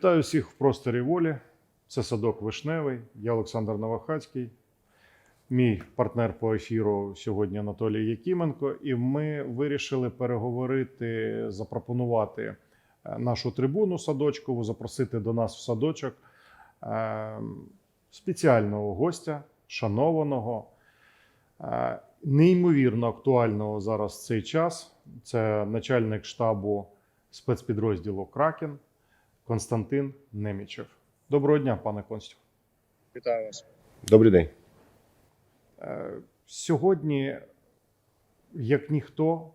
Вітаю всіх в просторі волі. Це садок Вишневий. Я Олександр Новохацький. Мій партнер по ефіру сьогодні Анатолій Якименко. І ми вирішили переговорити, запропонувати е, нашу трибуну садочкову, запросити до нас в садочок е, спеціального гостя, шанованого, е, неймовірно актуального зараз в цей час. Це начальник штабу спецпідрозділу Кракен Константин Немічев. Доброго дня, пане Констю. Вітаю вас. Добрий день. Е, Сьогодні, як ніхто,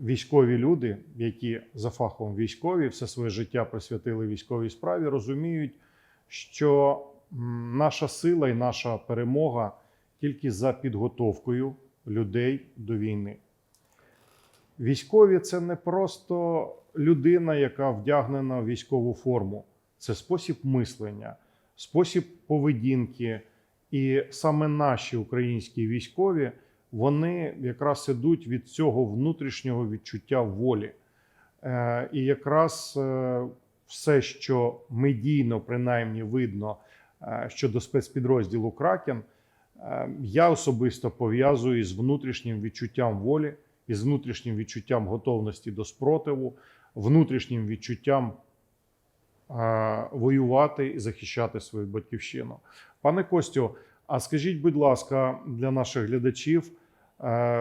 військові люди, які за фахом військові, все своє життя присвятили військовій справі, розуміють, що наша сила і наша перемога тільки за підготовкою людей до війни. Військові це не просто людина, яка вдягнена в військову форму, це спосіб мислення, спосіб поведінки. І саме наші українські військові вони якраз ідуть від цього внутрішнього відчуття волі. Е, і якраз е, все, що медійно принаймні видно е, щодо спецпідрозділу Кракен, я особисто пов'язую з внутрішнім відчуттям волі, із внутрішнім відчуттям готовності до спротиву, внутрішнім відчуттям воювати і захищати свою батьківщину. Пане Костю, а скажіть, будь ласка, для наших глядачів,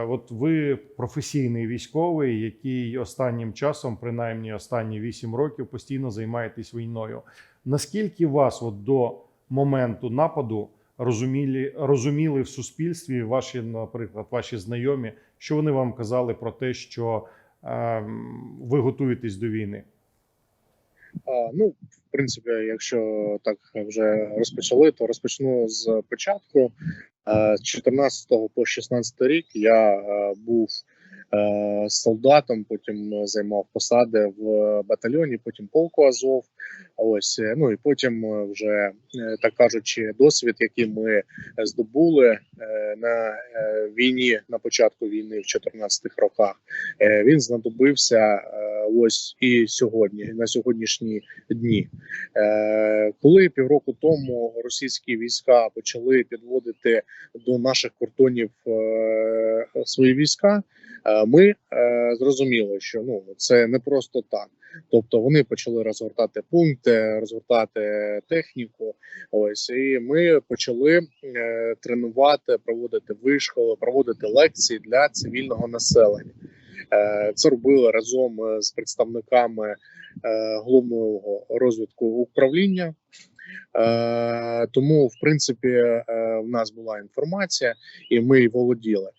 от ви професійний військовий, який останнім часом, принаймні останні 8 років, постійно займаєтесь війною. Наскільки вас от до моменту нападу розуміли, розуміли в суспільстві ваші, наприклад, ваші знайомі, що вони вам казали про те, що е, ви готуєтесь до війни? А, ну, в принципі, якщо так вже розпочали, то розпочну з початку. Е, З 14 по 16 рік я е, був солдатом, потім займав посади в батальйоні, потім полку Азов. Ось е, ну і потім е, вже е, так кажучи, досвід, який ми здобули е, на е, війні на початку війни в 14 роках, е, він знадобився е, ось і сьогодні, на сьогоднішні дні. Е, Коли півроку тому російські війська почали підводити до наших кордонів е, свої війська, е, ми е, зрозуміли, що ну це не просто так. Тобто вони почали розгортати пункти, розгортати техніку. Ось і ми почали е, тренувати, проводити вишколи, проводити лекції для цивільного населення. Е, Це робили разом е, з представниками е, головного розвитку управління. Е, Тому, в принципі, е, в нас була інформація, і ми володіли.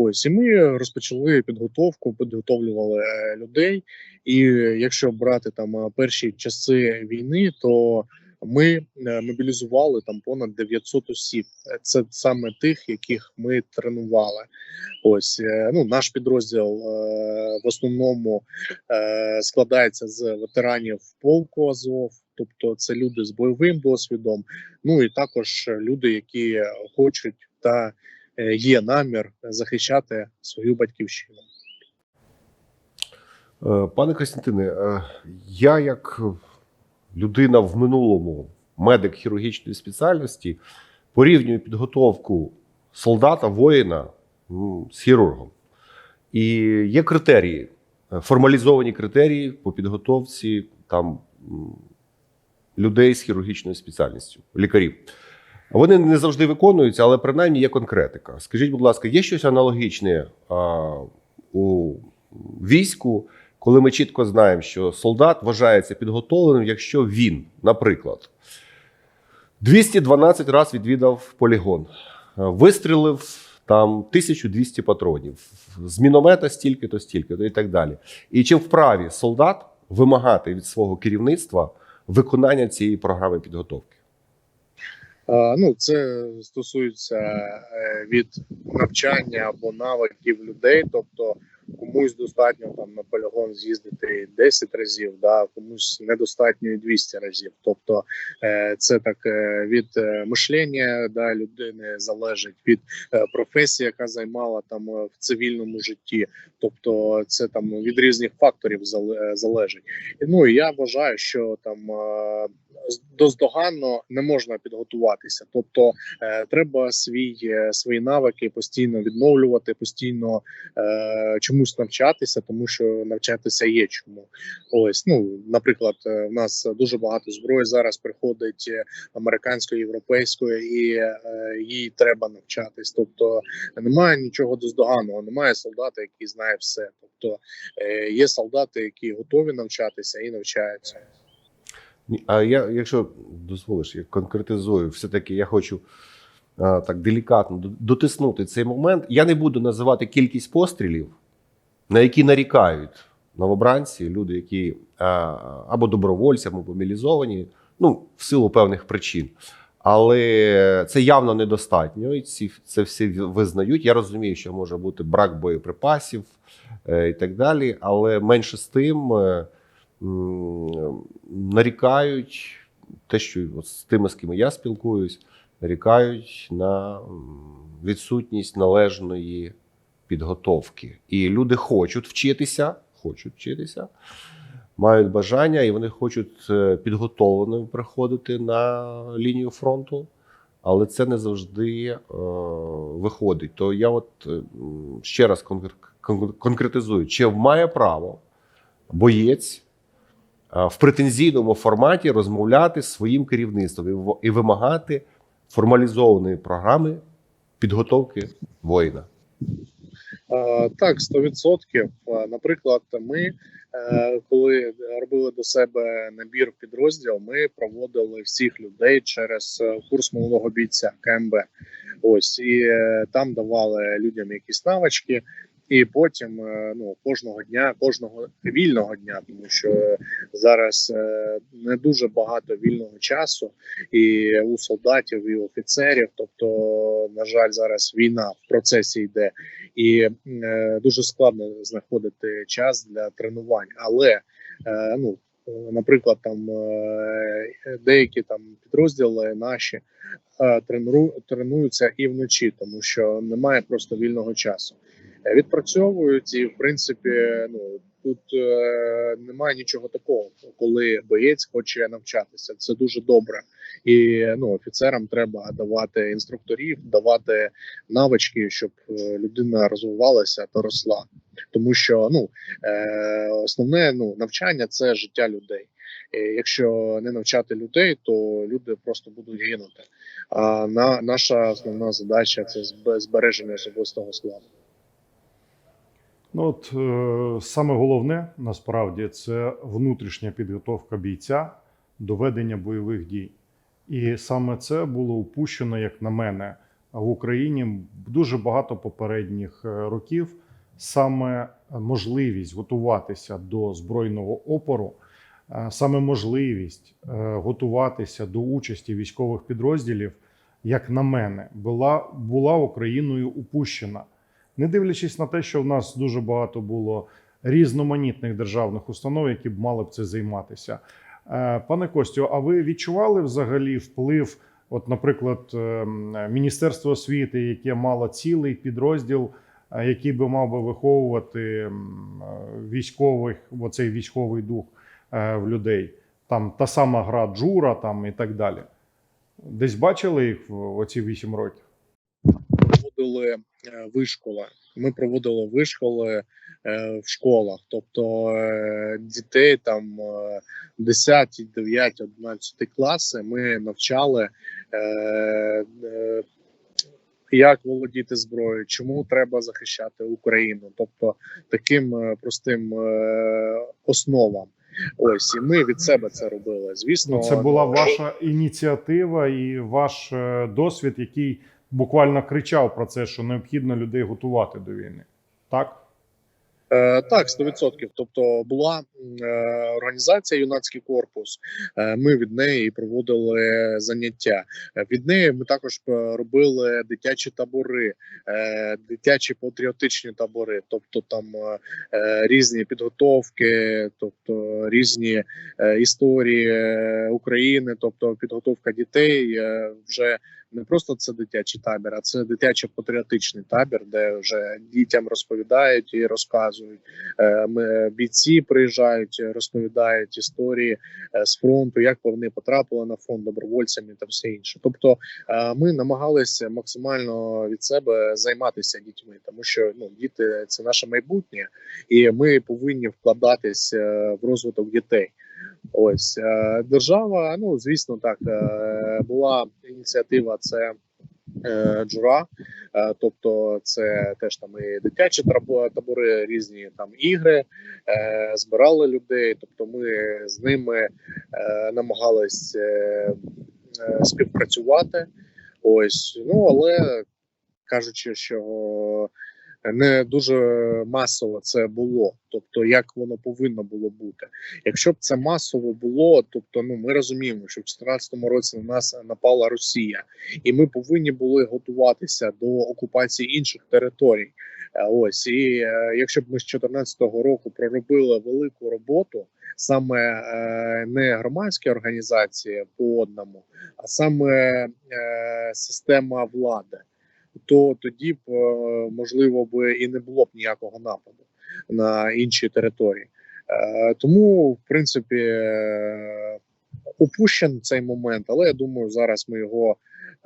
Ось і ми розпочали підготовку, підготовлювали е, людей. І якщо брати там е, перші часи війни, то ми е, мобілізували там понад 900 осіб. Це саме тих, яких ми тренували. Ось ну наш підрозділ в основному складається з ветеранів полку Азов, тобто це люди з бойовим досвідом. Ну і також люди, які хочуть та є намір захищати свою батьківщину. Е, Пане Костянтине, е, я як людина в минулому, медик хірургічної спеціальності, порівнюю підготовку солдата, воїна з хірургом. І є критерії, е, формалізовані критерії по підготовці там людей з хірургічною спеціальністю, лікарів. Вони не завжди виконуються, але принаймні є конкретика. Скажіть, будь ласка, є щось аналогічне а, у війську, коли ми чітко знаємо, що солдат вважається підготовленим, якщо він, наприклад, 212 разів відвідав полігон, вистрілив там 1200 патронів, з міномета стільки-то, стільки-то і так далі. І чи вправі солдат вимагати від свого керівництва виконання цієї програми підготовки? Ну, це стосується е, від навчання або навиків людей. Тобто, комусь достатньо там на полігон з'їздити 10 разів, да, комусь недостатньо і 200 разів. Тобто е, це так е, від мишлення да, людини залежить від професії, яка займала там в цивільному житті. Тобто це там від різних факторів залежить. Ну і я вважаю, що там доздоганно не можна підготуватися. Тобто е, треба свій е, свої навики постійно відновлювати, постійно е, чомусь навчатися, тому що навчатися є чому. Ось ну, наприклад, е, в нас дуже багато зброї зараз приходить е, американської, європейської, і е, їй треба навчатись. Тобто немає нічого доздоганного, немає солдата, який знає все. Тобто е, є солдати, які готові навчатися і навчаються. А я, якщо дозволиш, я конкретизую, все-таки я хочу а, так делікатно дотиснути цей момент. Я не буду називати кількість пострілів, на які нарікають новобранці, люди, які а, або добровольці, або мобілізовані, ну, в силу певних причин. Але це явно недостатньо, і ці це всі визнають. Я розумію, що може бути брак боєприпасів е, і так далі. Але менше з тим е, нарікають те, що от з тими, з ким я спілкуюсь, нарікають на відсутність належної підготовки. І люди хочуть вчитися, хочуть вчитися, мають бажання, і вони хочуть е, підготовленими приходити на лінію фронту. Але це не завжди е, виходить. То я от е, ще раз конкретизую, чи має право боєць в претензійному форматі розмовляти з своїм керівництвом і вимагати формалізованої програми підготовки воїна. Е, Так, 100%. Е, Наприклад, ми, е, коли робили до себе набір підрозділ, ми проводили всіх людей через е, курс молодого бійця КМБ. Ось і е, там давали людям якісь навички. І потім е, ну кожного дня, кожного вільного дня, тому що зараз е, не дуже багато вільного часу і у солдатів, і офіцерів. Тобто, на жаль, зараз війна в процесі йде, і е, дуже складно знаходити час для тренувань. Але ну, наприклад, там деякі там підрозділи наші тренру, тренуються і вночі, тому що немає просто вільного часу. Відпрацьовують і в принципі, ну тут е, немає нічого такого, коли боєць хоче навчатися. Це дуже добре. І ну офіцерам треба давати інструкторів, давати навички, щоб е, людина розвивалася та росла. Тому що ну е, основне ну навчання це життя людей. І якщо не навчати людей, то люди просто будуть гинути. А на наша основна задача це збереження особистого складу. Ну, от е, саме головне насправді це внутрішня підготовка бійця до ведення бойових дій. І саме це було упущено, як на мене, в Україні дуже багато попередніх е, років. Саме можливість готуватися до збройного опору, е, саме можливість е, готуватися до участі військових підрозділів, як на мене, була, була Україною упущена не дивлячись на те, що в нас дуже багато було різноманітних державних установ, які б мали б це займатися. Е, Пане Костю, а ви відчували взагалі вплив, от, наприклад, ем, Міністерство освіти, яке мало цілий підрозділ, е, який би мав би виховувати ем, військових, оцей військовий дух е, в людей? Там та сама гра Джура там і так далі. Десь бачили їх в оці вісім років? проводили вишколи. Ми проводили вишколи е, в школах, тобто е, дітей там е, 10, 9, 11 класи ми навчали. Е, е, як володіти зброєю, чому треба захищати Україну? Тобто таким е, простим е, основам. Ось і ми від себе це робили. Звісно, Ну, це була ваша ініціатива і ваш е, досвід, який буквально кричав про це, що необхідно людей готувати до війни. Так? Е, так, 100%. Тобто була е, організація Юнацький корпус. Е, ми від неї проводили заняття. Е, Від неї ми також е, робили дитячі табори, е, дитячі патріотичні табори, тобто там е, е, різні підготовки, тобто різні е, історії України, тобто підготовка дітей е, вже не просто це дитячий табір, а це дитячо патріотичний табір, де вже дітям розповідають і розказують. Е, Ми бійці приїжджають, розповідають історії е, з фронту, як вони потрапили на фронт добровольцями та все інше. Тобто, е, ми намагалися максимально від себе займатися дітьми, тому що ну діти це наше майбутнє, і ми повинні вкладатись в розвиток дітей. Ось е, держава. Ну звісно, так е, була ініціатива. Це е, джура, тобто це теж там і дитячі табори, різні там ігри, збирали людей. Тобто, ми з ними намагались співпрацювати. Ось ну але кажучи, що не дуже масово це було, тобто як воно повинно було бути. Якщо б це масово було, тобто ну ми розуміємо, що в 2014 році на нас напала Росія, і ми повинні були готуватися до окупації інших територій. Е, Ось і е, якщо б ми з 2014 року проробили велику роботу, саме е, не громадські організації по одному, а саме система влади, то тоді б е, можливо б і не було б ніякого нападу на інші території. Е, Тому, в принципі, е, упущен цей момент, але я думаю, зараз ми його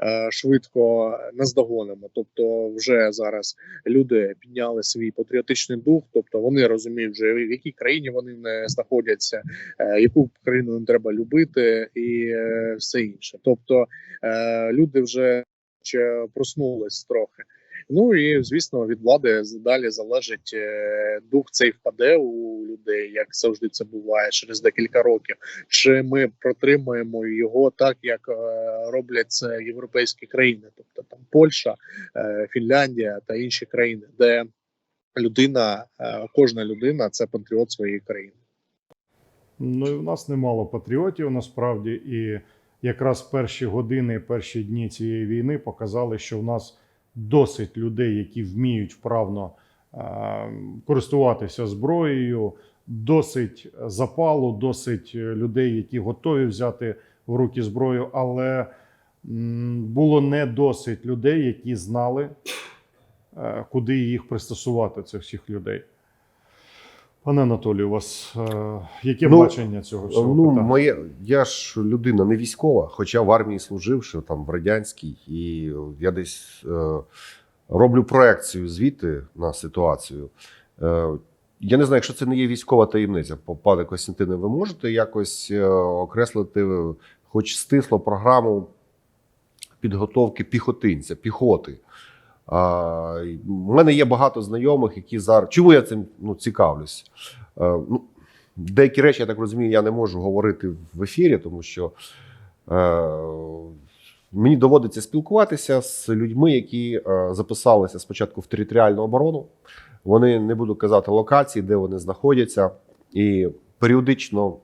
е, швидко наздогонимо. Тобто, вже зараз люди підняли свій патріотичний дух, тобто вони розуміють, вже в якій країні вони не знаходяться, е, яку країну не треба любити, і е, все інше. Тобто е, люди вже ще проснулись трохи. Ну і звісно, від влади далі залежить е, дух цей впаде у людей, як завжди це буває через декілька років. Чи ми протримаємо його так, як е, роблять це європейські країни, тобто там Польща, е, Фінляндія та інші країни, де людина, е, кожна людина це патріот своєї країни. Ну і в нас немало патріотів насправді, і якраз перші години, перші дні цієї війни показали, що в нас досить людей, які вміють вправно е, користуватися зброєю, досить запалу, досить е, людей, які готові взяти в руки зброю, але було не досить людей, які знали, е, куди їх пристосувати, цих всіх людей. Пане Анатолію, у вас е, яке Ну, бачення цього всього? Ну, питання? моє, я ж людина не військова, хоча в армії служив, що там в радянській, і я десь е, роблю проекцію звідти на ситуацію. Е, я не знаю, якщо це не є військова таємниця, пане Костянтине, ви можете якось е, окреслити, хоч стисло програму підготовки піхотинця, піхоти. У мене є багато знайомих, які зараз. Чому я цим ну, цікавлюсь? Е, ну, деякі речі, я так розумію, я не можу говорити в ефірі, тому що е, мені доводиться спілкуватися з людьми, які е, записалися спочатку в територіальну оборону. Вони не буду казати локації, де вони знаходяться. І періодично,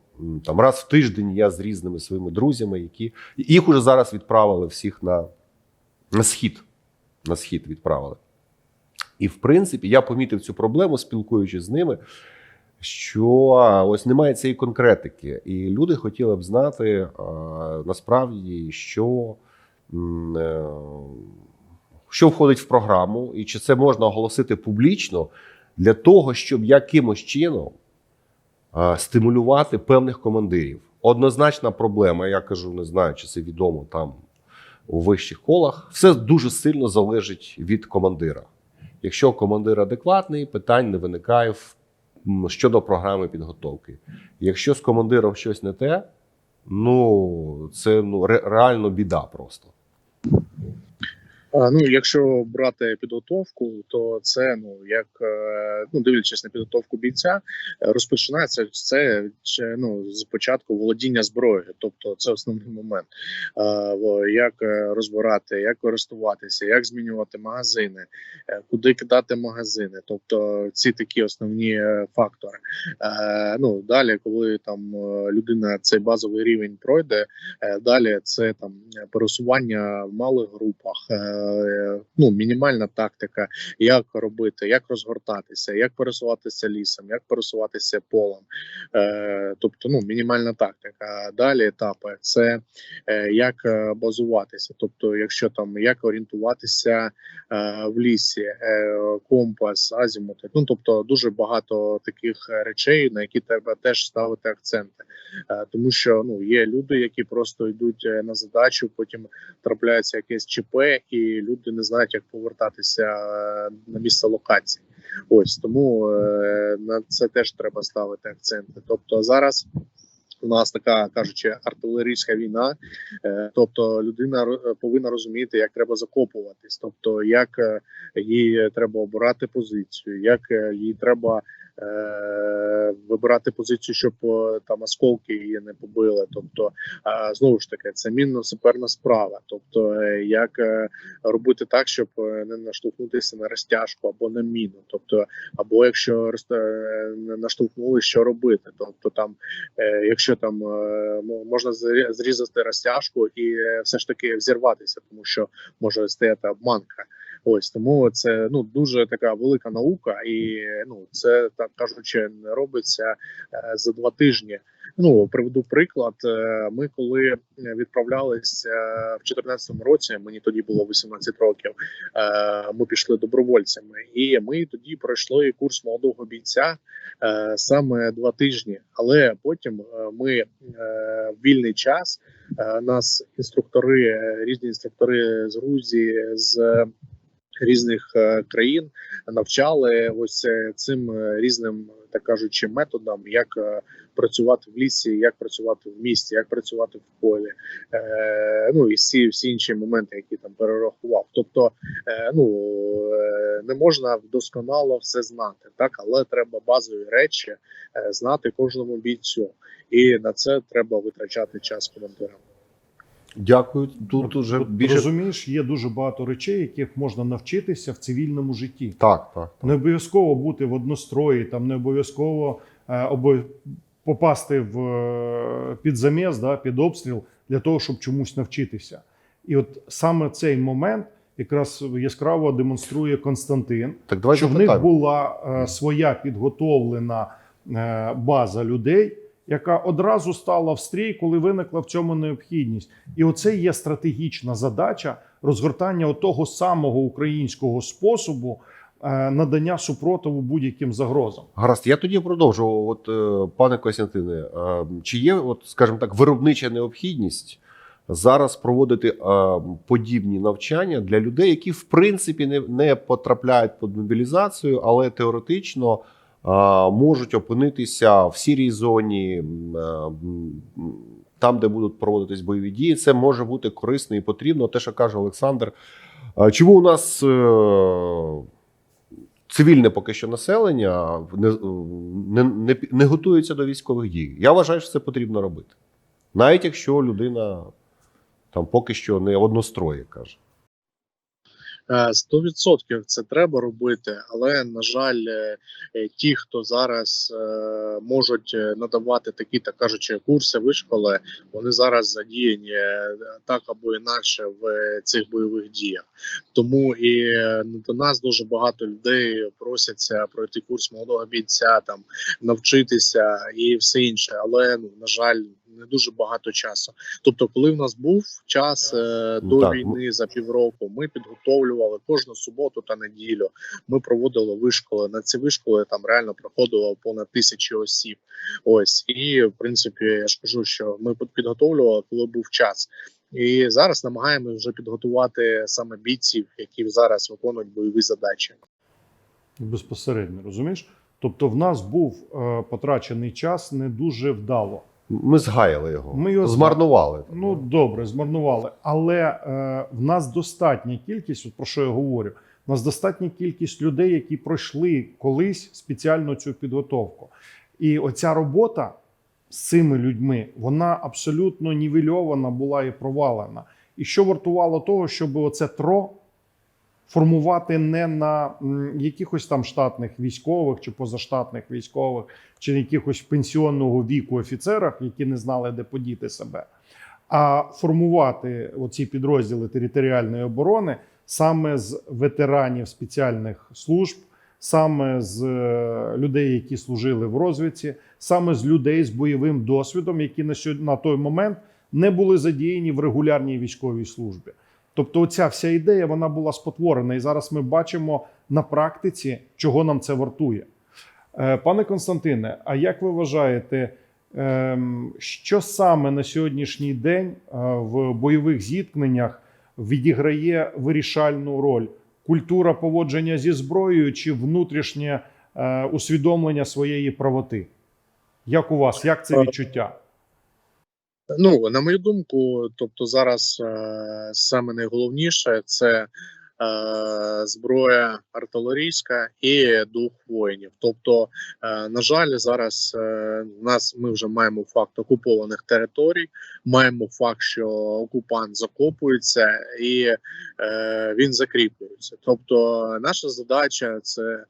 там раз в тиждень, я з різними своїми друзями, які їх уже зараз відправили всіх на, на схід. На схід відправили. І в принципі, я помітив цю проблему, спілкуючись з ними, що ось немає цієї конкретики. І люди хотіли б знати насправді, що, е, що входить в програму, і чи це можна оголосити публічно для того, щоб якимось чином стимулювати певних командирів. Однозначна проблема, я кажу, не знаю, чи це відомо там у вищих колах. Все дуже сильно залежить від командира. Якщо командир адекватний, питань не виникає щодо програми підготовки. Якщо з командиром щось не те, ну це ну ре- реально біда просто. Ну, якщо брати підготовку, то це ну як е, ну дивлячись на підготовку бійця, розпочинається це ну з початку володіння зброєю, тобто це основний момент. Як е, розбирати, як користуватися, як змінювати магазини, е, куди кидати магазини, тобто ці такі основні фактори. Ну далі, коли там людина цей базовий рівень пройде, далі це там пересування в малих групах, ну мінімальна тактика, як робити, як розгортатися, як пересуватися лісом, як пересуватися полем. Е, тобто, ну мінімальна тактика. Далі етапи це е, як е, базуватися, тобто, якщо там як орієнтуватися в лісі, компас, азімути. Ну тобто, дуже багато таких речей, на які треба теж ставити акценти. Тому що ну є люди, які просто йдуть на задачу, потім трапляється якесь ЧП, і люди не знають, як повертатися е, на місце локації. Ось тому е, на це теж треба ставити акценти. Тобто зараз. У нас така кажучи, артилерійська війна, е, тобто людина ро- повинна розуміти, як треба закопуватись, тобто як е, їй треба обирати позицію, як е, їй треба е, вибирати позицію, щоб е, там осколки її не побили. Тобто, е, знову ж таки, це мінно-саперна справа. Тобто, е, як е, робити так, щоб е, не наштовхнутися на розтяжку або на міну, тобто, або якщо е, наштовхнули, що робити. Тобто, там, е, якщо там е, мо- можна зрі- зрізати розтяжку і е, все ж таки взірватися, тому що може стояти обманка. Ось тому це ну дуже така велика наука, і ну це так кажучи, не робиться е, за два тижні. Ну приведу приклад. Е, Ми коли відправлялися в 2014 році, мені тоді було 18 років. е, Ми пішли добровольцями, і ми тоді пройшли курс молодого бійця е, саме два тижні. Але потім е, ми е, в вільний час е, нас інструктори, е, різні інструктори з Грузії з різних е, країн навчали ось е, цим е, різним, так кажучи, методам, як працювати в лісі, як працювати в місті, як працювати в полі. Ну і всі, всі інші моменти, які там перерахував. Тобто, ну не можна досконало все знати, так але треба базові речі знати кожному бійцю, і на це треба витрачати час командирам. Дякую. Тут уже більше Розумієш, є дуже багато речей, яких можна навчитися в цивільному житті. так, так. Не обов'язково бути в однострої, там не обов'язково е, обов... попасти в е, під заміс, да, під обстріл для того, щоб чомусь навчитися. І от саме цей момент якраз яскраво демонструє Константин, Так що в них була е, своя підготовлена е, база людей, яка одразу стала в стрій, коли виникла в цьому необхідність. І оце є стратегічна задача розгортання того самого українського способу е, надання супротиву будь-яким загрозам. Гаразд, я тоді продовжу. От, е, пане Костянтине, е, чи є, от, скажімо так, виробнича необхідність зараз проводити подібні навчання для людей, які в принципі не, не потрапляють під мобілізацію, але теоретично можуть опинитися в сірій зоні, там, де будуть проводитись бойові дії. Це може бути корисно і потрібно. Те, що каже Олександр. Чому у нас е, цивільне поки що населення не, не, не готується до військових дій. Я вважаю, що це потрібно робити. Навіть якщо людина там поки що не одностроє, каже. Е, Сто відсотків це треба робити, але на жаль, е, е, ті, хто зараз е, можуть е, надавати такі, так кажучи, курси вишколи, вони зараз задіяні е, так або інакше в е, цих бойових діях. Тому і е, до нас дуже багато людей просяться пройти курс молодого бійця, там навчитися і все інше. Але ну на жаль, не дуже багато часу. Тобто, коли в нас був час е, до Так, війни за півроку, ми підготовлювали кожну суботу та неділю. Ми проводили вишколи. На ці вишколи там реально проходило понад тисячі осіб. Ось і в принципі, я ж кажу, що ми під- підготовлювали, коли був час. І зараз намагаємося вже підготувати саме бійців, які зараз виконують бойові задачі. Безпосередньо, розумієш? Тобто, в нас був е, потрачений час не дуже вдало. Ми згаяли його, Ми його змарнували. Ну добре, змарнували. Але е, в нас достатня кількість, от про що я говорю. У нас достатня кількість людей, які пройшли колись спеціально цю підготовку. І оця робота з цими людьми, вона абсолютно нівельована була і провалена. І що вартувало того, щоб оце тро формувати не на якихось там штатних військових чи позаштатних військових, чи на якихось пенсіонного віку офіцерах, які не знали, де подіти себе, а формувати оці підрозділи територіальної оборони саме з ветеранів спеціальних служб, саме з е, людей, які служили в розвідці, саме з людей з бойовим досвідом, які на той момент не були задіяні в регулярній військовій службі. Тобто, оця вся ідея вона була спотворена, і зараз ми бачимо на практиці, чого нам це вартує. Е, Пане Константине, а як ви вважаєте, ем, що саме на сьогоднішній день е, в бойових зіткненнях відіграє вирішальну роль? Культура поводження зі зброєю чи внутрішнє е, усвідомлення своєї правоти? Як у вас? Як це відчуття? Ну, на мою думку, тобто зараз е, саме найголовніше це е, зброя артилерійська і дух воїнів. Тобто, е, на жаль, зараз е, нас ми вже маємо факт окупованих територій, маємо факт, що окупант закопується і е, він закріплюється. Тобто, наша задача це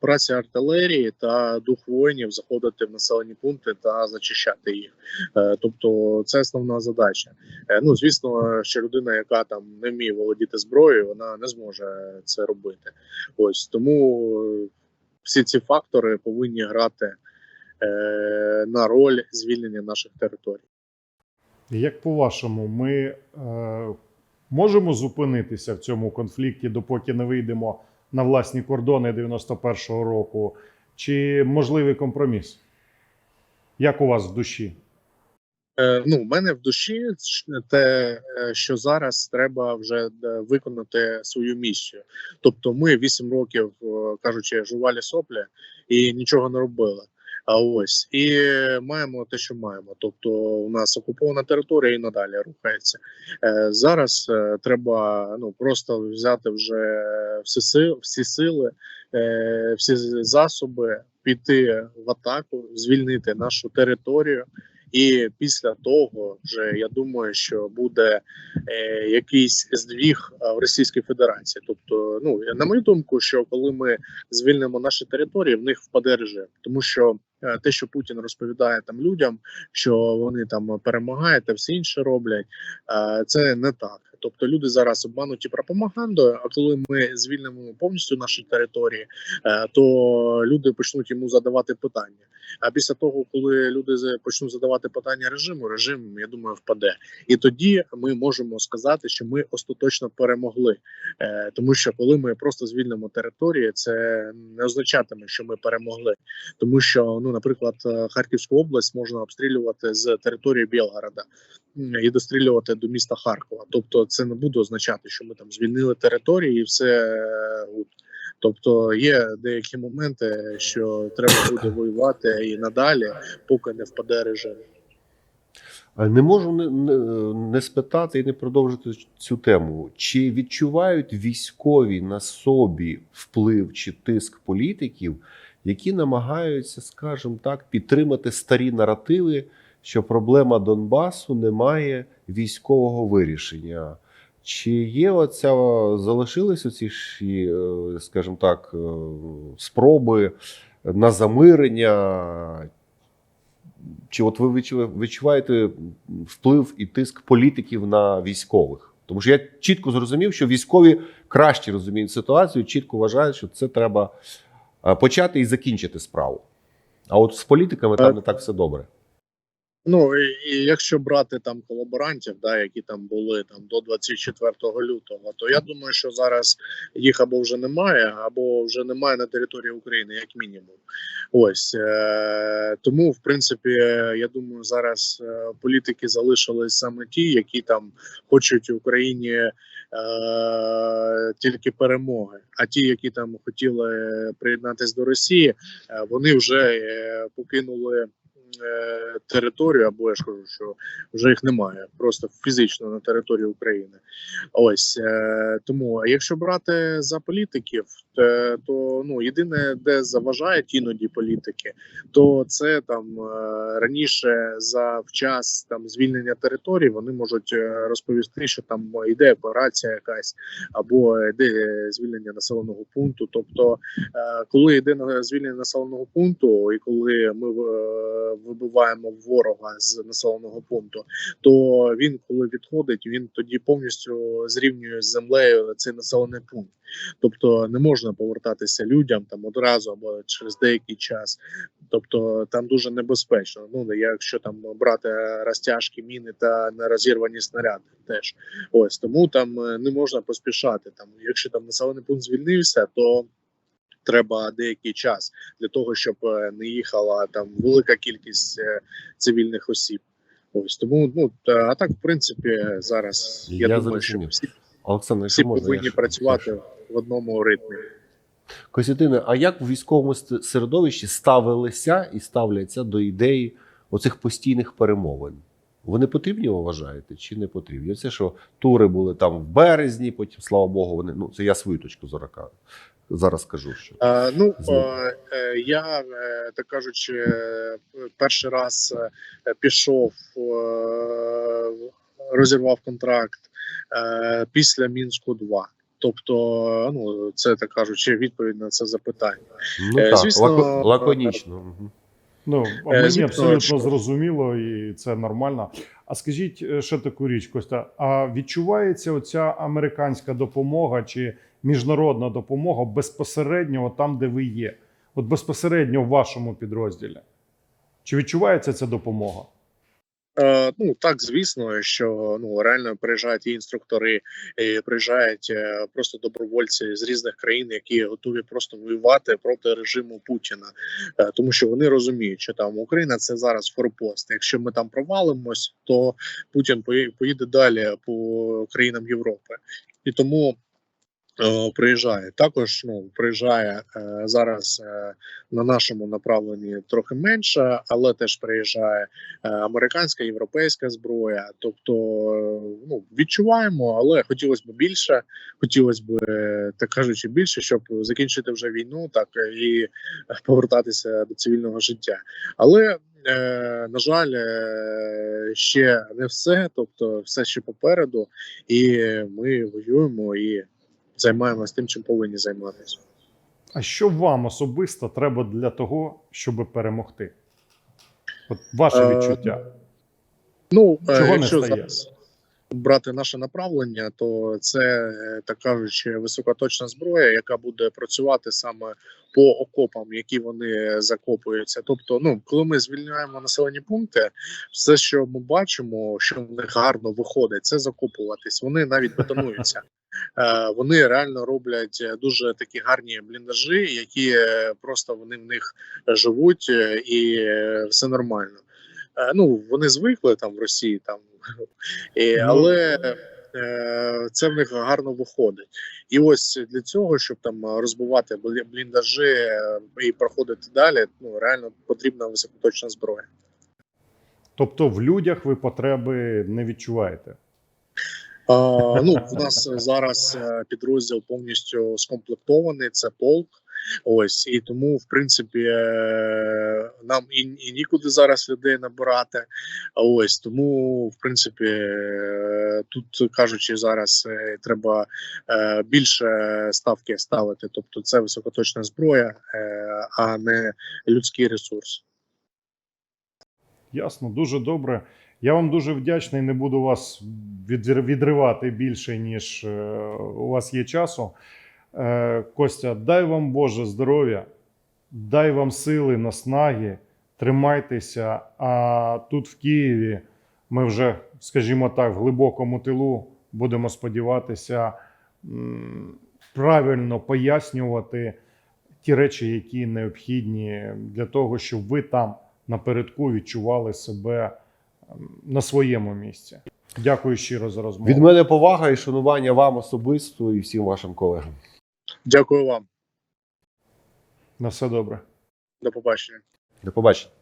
праця артилерії та дух воїнів заходити в населені пункти та зачищати їх. Е, Тобто, це основна задача. Е, Ну, звісно, що людина, яка там не вміє володіти зброєю, вона не зможе це робити. Ось тому е, всі ці фактори повинні грати е, на роль звільнення наших територій. Як по-вашому, ми е, можемо зупинитися в цьому конфлікті, допоки не вийдемо на власні кордони 91-го року, чи можливий компроміс? Як у вас в душі? Е, ну, в мене в душі те, е, що зараз треба вже е, виконати свою місію. Тобто, ми вісім років, кажучи, жувалі соплі і нічого не робили. А ось і маємо те, що маємо. Тобто, у нас окупована територія і надалі рухається. Е, зараз е, треба ну просто взяти вже всі сили, всі сили, е, всі засоби, піти в атаку, звільнити нашу територію. І після того, вже я думаю, що буде е, якийсь здвіг е, в Російській Федерації. Тобто, ну на мою думку, що коли ми звільнимо наші території, в них впаде режим, тому що е, те, що Путін розповідає там людям, що вони там перемагають та все інше роблять, е, це не так. Тобто люди зараз обмануті пропагандою. А коли ми звільнимо повністю наші території, е, то люди почнуть йому задавати питання. А після того, коли люди почнуть задавати питання режиму, режим, я думаю, впаде. І тоді ми можемо сказати, що ми остаточно перемогли. Е, тому що коли ми просто звільнимо території, це не означатиме, що ми перемогли. Тому що, ну, наприклад, е, Харківську область можна обстрілювати з території Білгорода і дострілювати до міста Харкова. Тобто, це не буде означати, що ми там звільнили території і все е, гуд. Тобто є деякі моменти, що треба буде воювати і надалі, поки не впаде режим. Не можу не, не, не спитати і не продовжити цю тему. Чи відчувають військові на собі вплив чи тиск політиків, які намагаються, скажімо так, підтримати старі наративи, що проблема Донбасу не має військового вирішення? Чи є оця залишились оці е, скажімо так, е, спроби на замирення? Чи от ви відчуваєте вплив і тиск політиків на військових? Тому що я чітко зрозумів, що військові краще розуміють ситуацію, чітко вважають, що це треба е, почати і закінчити справу. А от з політиками там не так все добре. Ну і, і якщо брати там колаборантів, да, які там були там до 24 лютого, то я думаю, що зараз їх або вже немає, або вже немає на території України, як мінімум. Ось е, тому, в принципі, я думаю, зараз е, політики залишились саме ті, які там хочуть Україні е, тільки перемоги. А ті, які там хотіли приєднатися до Росії, е, вони вже е, покинули територію, або я ж кажу, що вже їх немає, просто фізично на території України. Ось е, тому, якщо брати за політиків, е, то ну єдине, де заважають іноді політики, то це там е, раніше за вчас там звільнення території вони можуть е, розповісти, що там йде операція якась або йде звільнення населеного пункту. Тобто, е, коли йде звільнення населеного пункту, і коли ми е, вибиваємо ворога з населеного пункту, то він, коли відходить, він тоді повністю зрівнює з землею цей населений пункт. Тобто не можна повертатися людям там одразу або через деякий час. Тобто там дуже небезпечно. Ну якщо там брати розтяжки, міни та нерозірвані снаряди, теж ось тому там е, не можна поспішати. Там, якщо там населений пункт звільнився, то треба деякий час для того, щоб е, не їхала там велика кількість е, цивільних осіб. Ось тому, ну та а так, в принципі, зараз я, Я думаю, що всі, Олександр, всі можна, повинні я працювати в одному ритмі. Костянтине, а як в військовому середовищі ставилися і ставляться до ідеї оцих постійних перемовин? Вони потрібні, ви вважаєте, чи не потрібні? Це що тури були там в березні, потім, слава Богу, вони. Ну, це я свою точку зору зараз кажу. Що... Е, ну е, е, я е, так кажучи, перший раз пішов, е, розірвав контракт е, після мінську 2 Тобто, ну це так кажучи, відповідь на це запитання. Ну Е, так, звісно, лако- лаконічно. Ну, мені звісно, абсолютно що- зрозуміло, і це нормально. А скажіть ще таку річ, Костя, а відчувається оця американська допомога чи міжнародна допомога безпосередньо там, де ви є? От безпосередньо в вашому підрозділі? Чи відчувається ця допомога? Е, ну так, звісно, що ну реально приїжджають і інструктори, і приїжджають е, просто добровольці з різних країн, які готові просто воювати проти режиму Путіна, Е, тому що вони розуміють, що там Україна це зараз форпост. Якщо ми там провалимось, то Путін пої- поїде далі по країнам Європи, і тому. Е, Приїжджає також. Ну приїжджає е, зараз е, на нашому направленні трохи менше, але теж приїжджає е, американська, європейська зброя. Тобто, е, ну відчуваємо, але хотілося б більше. Хотілося б, так кажучи, більше, щоб закінчити вже війну, так і повертатися до цивільного життя. Але е, на жаль, е, ще не все, тобто, все ще попереду, і ми воюємо і займаємося тим, чим повинні займатися. А що вам особисто треба для того, щоб перемогти? От ваше Е, відчуття. Ну, е, Чого не якщо стає? зараз брати наше направлення, то це е, так кажучи, високоточна зброя, яка буде працювати саме по окопам, які вони закопуються. Тобто, ну коли ми звільняємо населені пункти, все, що ми бачимо, що в них гарно виходить, це закопуватись. Вони навіть бетонуються. Е, Вони реально роблять е, дуже такі гарні бліндажі, які просто вони в них живуть, і все нормально. Е, Ну вони звикли там в Росії, там і, Ну, але е, це в них гарно виходить. І ось для цього, щоб там розбивати бліндажі е, і проходити далі, ну реально потрібна високоточна зброя. Тобто в людях ви потреби не відчуваєте. А, ну, в нас зараз е, підрозділ повністю скомплектований. Це полк. Ось і тому, в принципі, е, нам і, і нікуди зараз людей набирати. Ось тому, в принципі, е, тут кажучи, зараз е, треба більше ставки ставити. Тобто, це високоточна зброя, а не людський ресурс. Ясно, дуже добре. Я вам дуже вдячний. Не буду вас відривати більше, ніж у вас є часу. Е, Костя, дай вам Боже здоров'я, дай вам сили, наснаги, тримайтеся. А тут в Києві ми вже, скажімо так, в глибокому тилу будемо сподіватися правильно пояснювати ті речі, які необхідні для того, щоб ви там напередку відчували себе на своєму місці. Дякую щиро за розмову. Від мене повага і шанування вам особисто і всім вашим колегам. Дякую вам, На все добре. до побачення. До побачення.